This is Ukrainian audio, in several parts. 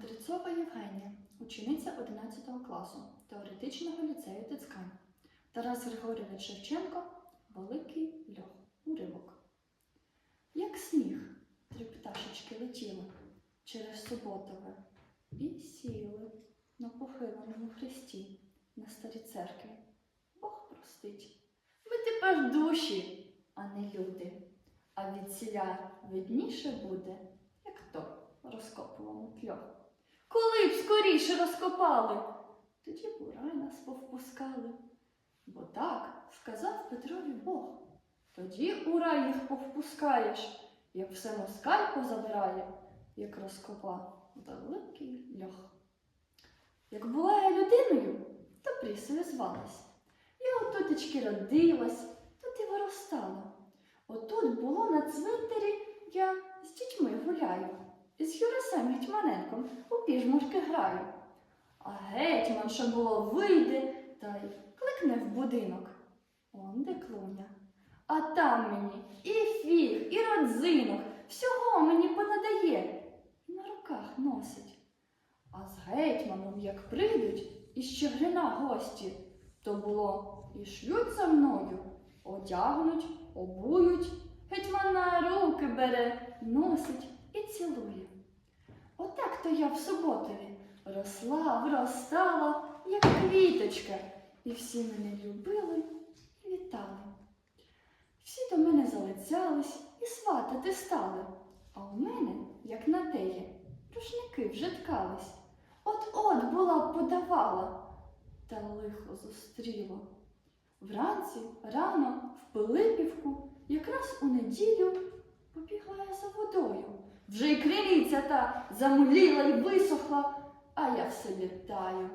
Андрицова Євгенія, учениця 11 класу теоретичного ліцею Тицкань. Тарас Григорьович Шевченко Великий льох. Уривок. Як сніг, три пташечки летіли через суботове і сіли на похиленому хресті на старій церкві. Бог простить. Ми тепер душі, а не люди. А від ціля видніше буде, як то розкопував тльох. Коли б скоріше розкопали, тоді б у рай нас повпускали. Бо так сказав Петрові Бог. Тоді у рай їх повпускаєш, як все москаль позабирає, як розкопа великий льох. Як була я людиною, то прісою звалась. Я отутечки родилась, тут і виростала. Отут було на цвинтарі я з дітьми гуляю, і з Юрисем Гетьманенком у піжмурки граю. А гетьман, що було, вийде та й кликне в будинок. Он де клуня. А там мені і фіг, і родзинок, всього мені понадає, і на руках носить. А з гетьманом, як прийдуть із Чигирина гості, то було і шлють за мною, одягнуть, обують, гетьман на руки бере, носить і цілує. Отак то я в суботові росла, вростала, як квіточка, і всі мене любили і вітали. Всі до мене залицялись і сватати стали, а у мене, як на теє, рушники вже ткались. От-от була б подавала, та лихо зустріло. Вранці рано в Пилипівку, якраз у неділю, побігла я за водою. Вже й криниця та замуліла й висохла, а я все літаю.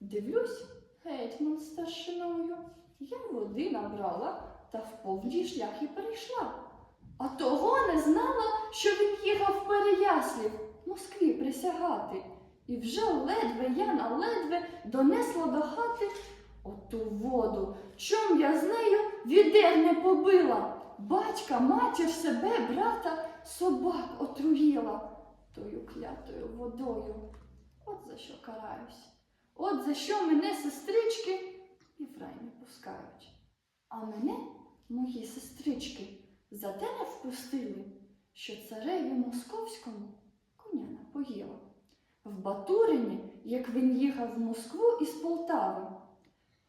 Дивлюсь, гетьман старшиною. Я води набрала та в повній шлях і перейшла. А того не знала, що він їхав в Переяслів Москві присягати. І вже ледве я на ледве донесла до хати оту воду, чом я з нею відер не побила. Батька, матір себе, брата, собак отруїла тою клятою водою. От за що караюсь. От за що мене сестрички і в рай не пускають. А мене, мої сестрички, за те не впустили, що цареві московському коня напоїла. В Батурині, як він їхав в Москву із Полтави.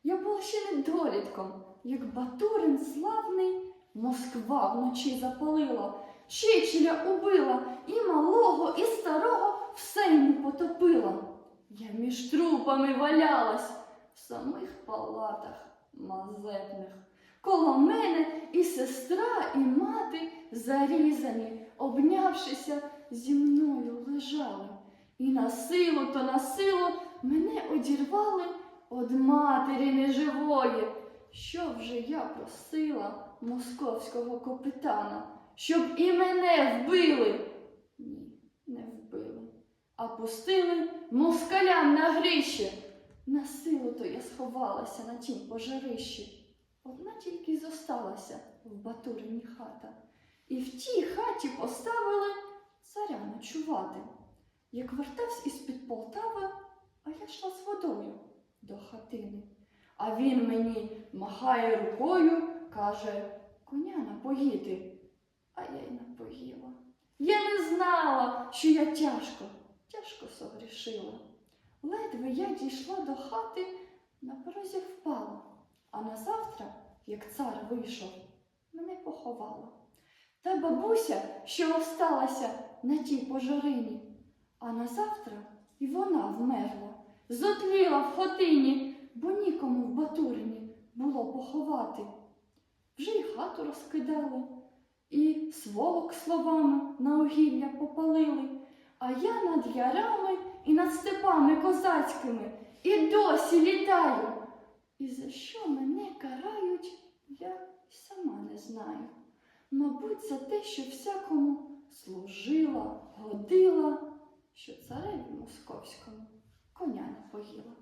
Я була ще недолітком, як Батурин славний Москва вночі запалила, Чечеля убила, і малого, і старого все йому потопила. Я між трупами валялась в самих палатах мазепних. Коло мене і сестра, і мати зарізані, обнявшися зі мною лежали. І на силу то на силу мене одірвали од матері неживої. Що вже я просила московського капітана, щоб і мене вбили? Ні, не вбили, а пустили москалям на грище. На силу то я сховалася на тім пожарищі. Одна тільки й зосталася в Батурині хата, і в тій хаті поставили царя ночувати. Як вертався із-під Полтави, а я йшла з водою до хатини. А він мені махає рукою, каже, коня напоїти. А я й напоїла. Я не знала, що я тяжко, тяжко согрішила. Ледве я дійшла до хати, на порозі впала, а на завтра, як цар вийшов, мене поховала. Та бабуся, що осталася на тій пожарині, а на завтра і вона вмерла, зотліла в хатині, бо нікому в Батурині було поховати. Вже й хату розкидали, і сволок словами на огілля попалили, а я над ярами і над степами козацькими і досі літаю. І за що мене карають, я сама не знаю. Мабуть, за те, що всякому служила, годила, що цареві московському коня не поїла.